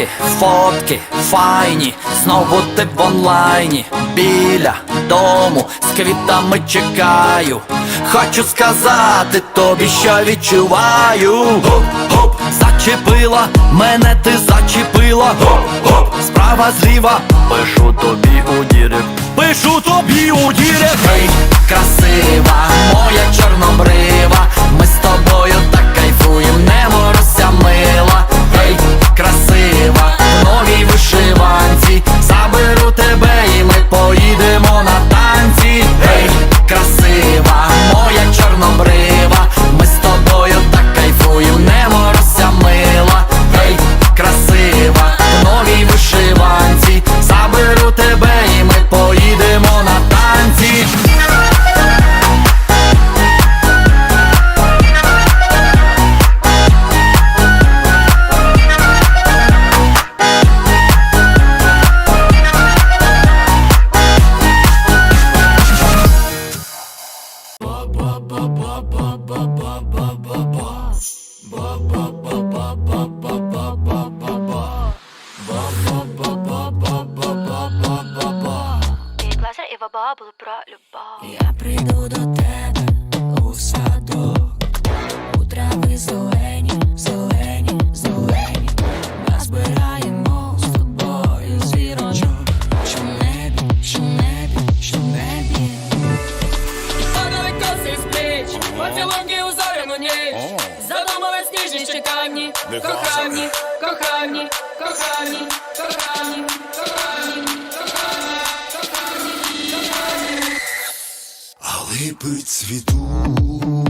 лайки, фотки, файні, знову ти в онлайні, біля дому з квітами чекаю. Хочу сказати тобі, що відчуваю. Гоп-гоп, зачепила, мене ти зачепила. Гоп-гоп, справа зліва, пишу тобі у дірек. Пишу тобі у дірек. Гей, красива, моя чорнобрива, ми з тобою так кайфуєм, не морозся мила, гей, красива, в новій вишиванці, заберу тебе і ми поїдемо на танці, гей, красива, моя чорнобрива, Єгипет світу.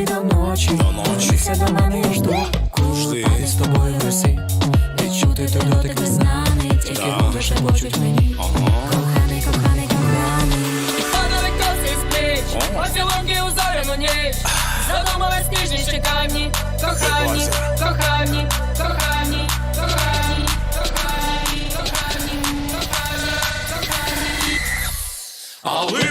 Ночі, до ночі, до ночі. до мене я жду, коли з тобою в росі. Не чути той дотик незнаний, тільки губи шепочуть мені. Коханий, коханий, коханий. Падали коси з плеч, поцілунки у зоряну ніч. Задумали сніжні чеканні, кохані, кохані, кохані, кохані, кохані, кохані,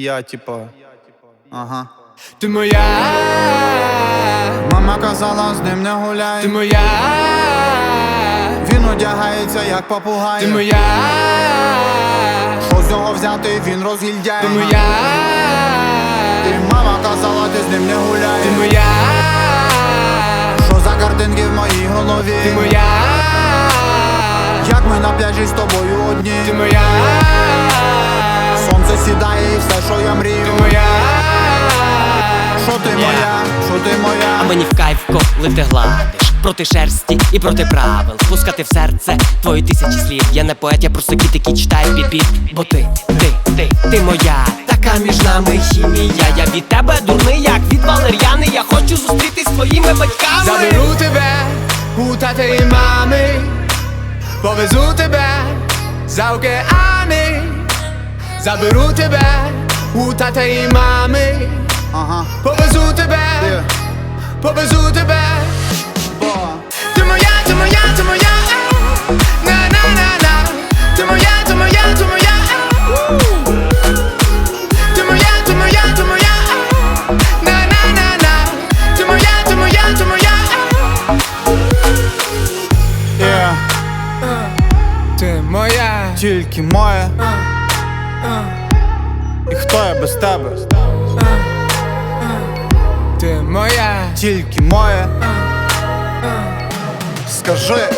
І я, типа. Ага. Ти моя, Мама казала, з ним не гуляй. ти моя, Він одягається як попугай. ти моя, Що з нього взяти, він розгільдяй. ти моя, І мама казала, ти з ним не гуляй. ти моя, Що за картинки в моїй голові? ти моя, Як ми на пляжі з тобою одні. ти моя, сідає і все, що я мрію. ти моя. Що ти моя, що ти моя, А мені в кайф, коли ти гладиш Проти шерсті і проти правил. Пускати в серце твої тисячі слів. Я не поет, я просто кіт, який читає під Бо ти, ти, ти, ти моя. Така між нами хімія. Я від тебе дурний, як від валер'яни. Я хочу зустрітись з твоїми батьками. Заберу тебе у тата і мами, повезу тебе за океани, заберу тебе у тата і мами, Ага. повезу тебе, Є. повезу тебе. Бо. Ти моя, ти моя, ти моя, на на на на Ти моя, ти моя, ти моя, ти моя, ти моя, ти моя, на на на на Ти моя, ти моя, ти моя. Ти моя, Тільки моє. І хто без тебе? ти моя, Тільки моє. Скажи.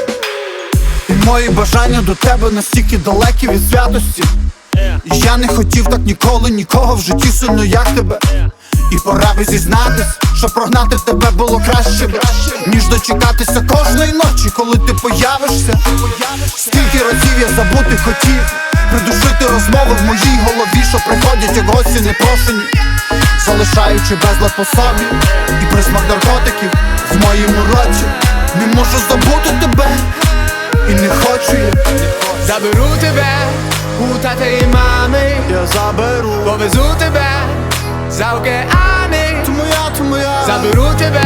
І мої бажання до тебе настільки далекі від святості. І я не хотів так ніколи, нікого в житті сильно, як тебе. І пора би зізнатись, що прогнати тебе було краще Ніж дочекатися кожної ночі, коли ти появишся Скільки разів я забути хотів Придушити розмови в моїй голові, що приходять як гості непрошені Залишаючи безлад по собі І присмак наркотиків в моєму роті. Не можу забути тебе І не хочу я. Заберу тебе у тата і мами, Я заберу. Повезу тебе за океани, Ти моя, ти моя заберу тебе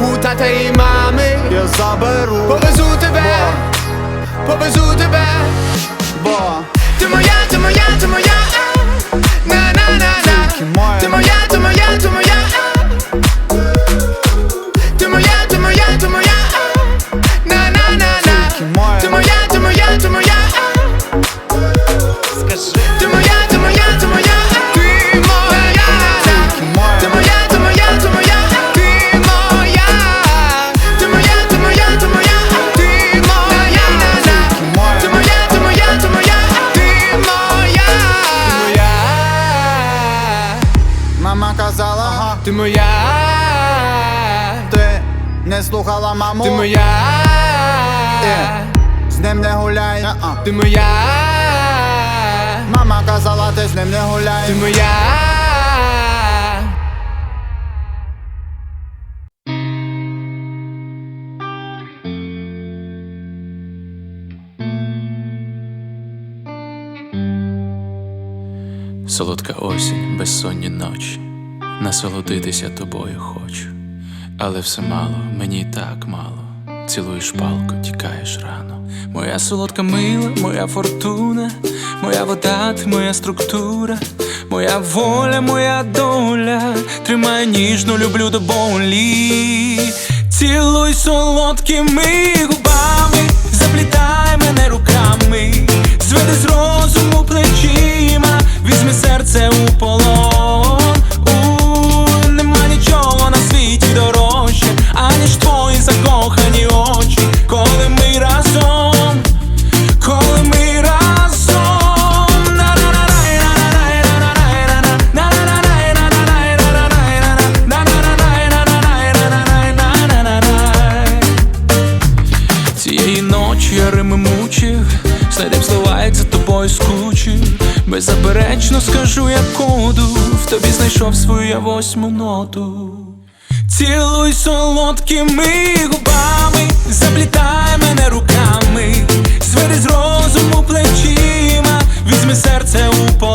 у тата і мами, Я заберу. Повезу тебе, повезу тебе. Бо ти моя, Мама казала, ти з ним не гуляй ти моя. Солодка осінь, безсонні ночі, насолодитися тобою хочу, але все мало, мені так мало. Цілуєш палку, тікаєш рано. Моя солодка мила, моя фортуна, моя вода, ти моя структура, моя воля, моя доля, тримай ніжно, люблю до болі. Цілуй солодкими губами, заплітай мене руками, зведи з розуму плечима, візьми серце у полон. Знайшов свою восьму ноту. Цілуй солодкими губами, заплітай мене руками, звери з розуму плечима, візьми серце у полон.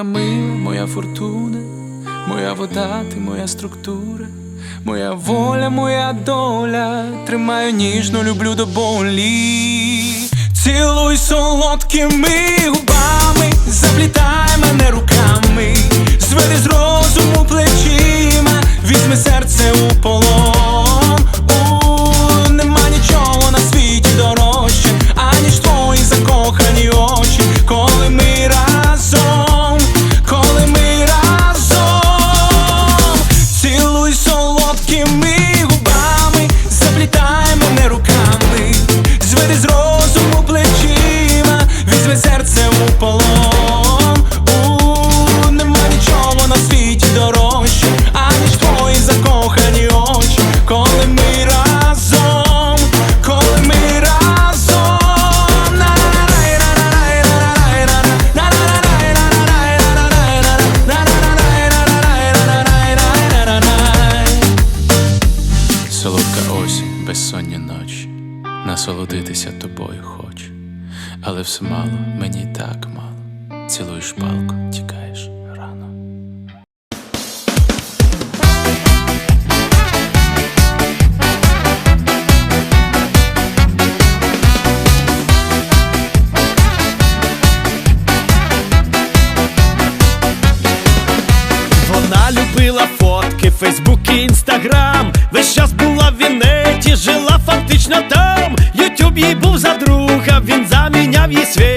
річка мил, моя фортуна, моя вода, ти моя структура, моя воля, моя доля, тримаю ніжно, люблю до болі, цілуй солодкими губами. Солодка осінь, безсонні ночі, насолодитися тобою хоч, але все мало, мені так мало. Цілуєш палку, тікаєш рано. Вона любила фотки, Фейсбук і інстаграм. Весь час був жила фактично там, Ютюб їй був за друга, він заміняв їй світ.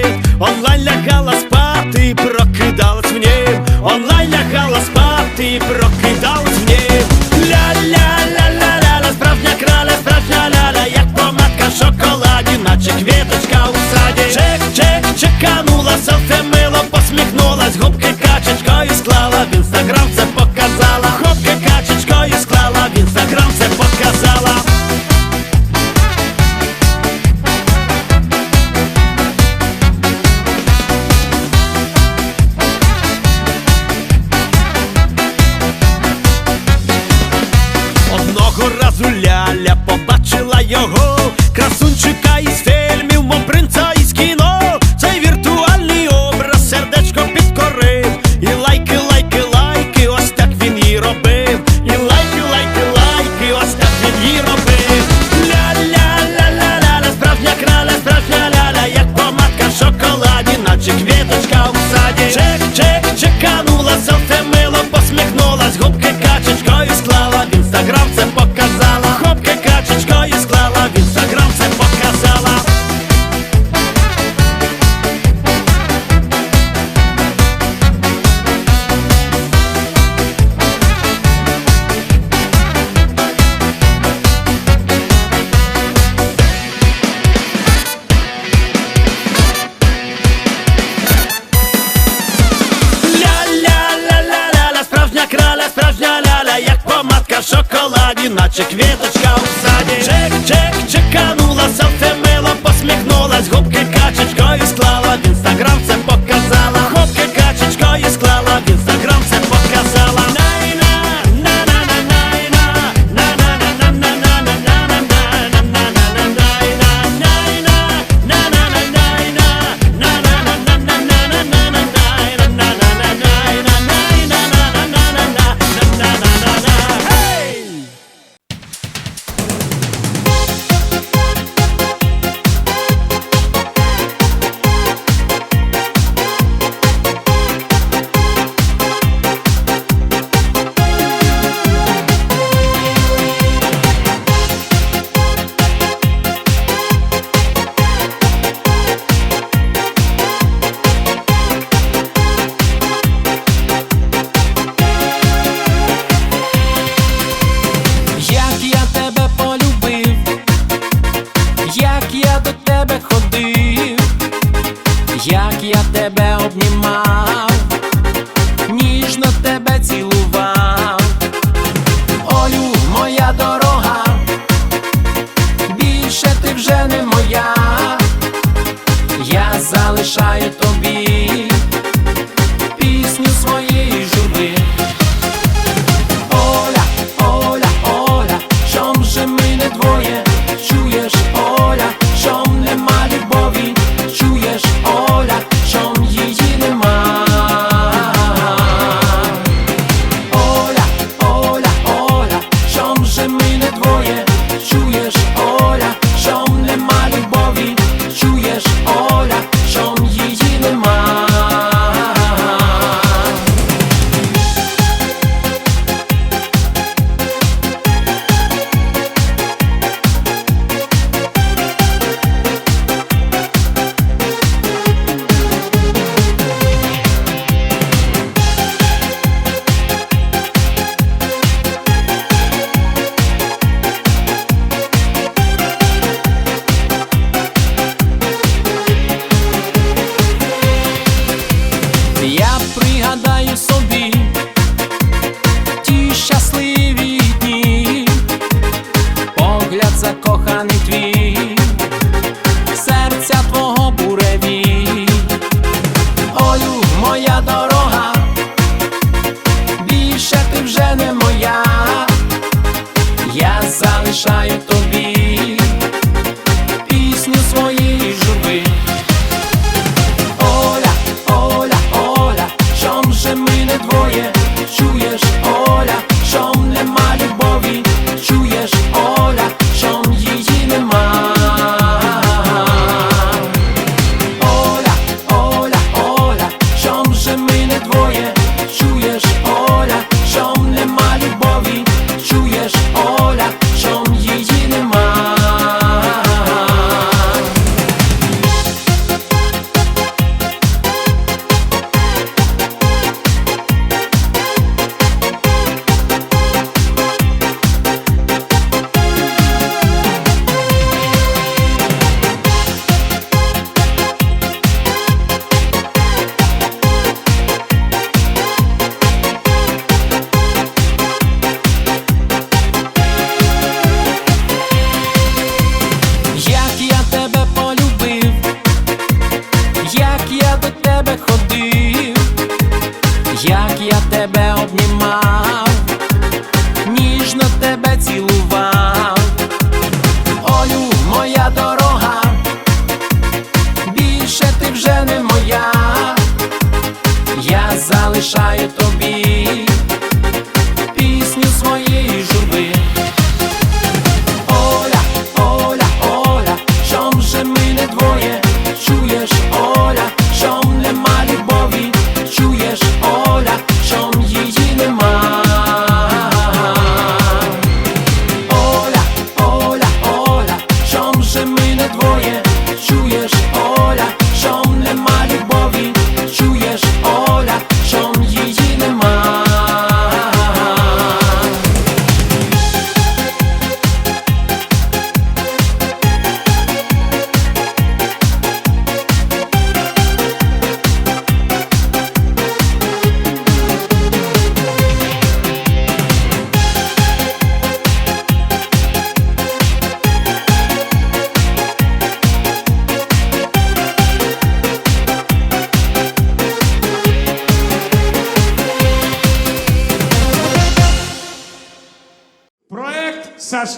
не двоє, ти чуєш, Оля, що немає.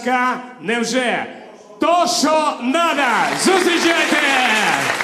ласка, невже то, що надо! Зустрічайте!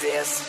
This.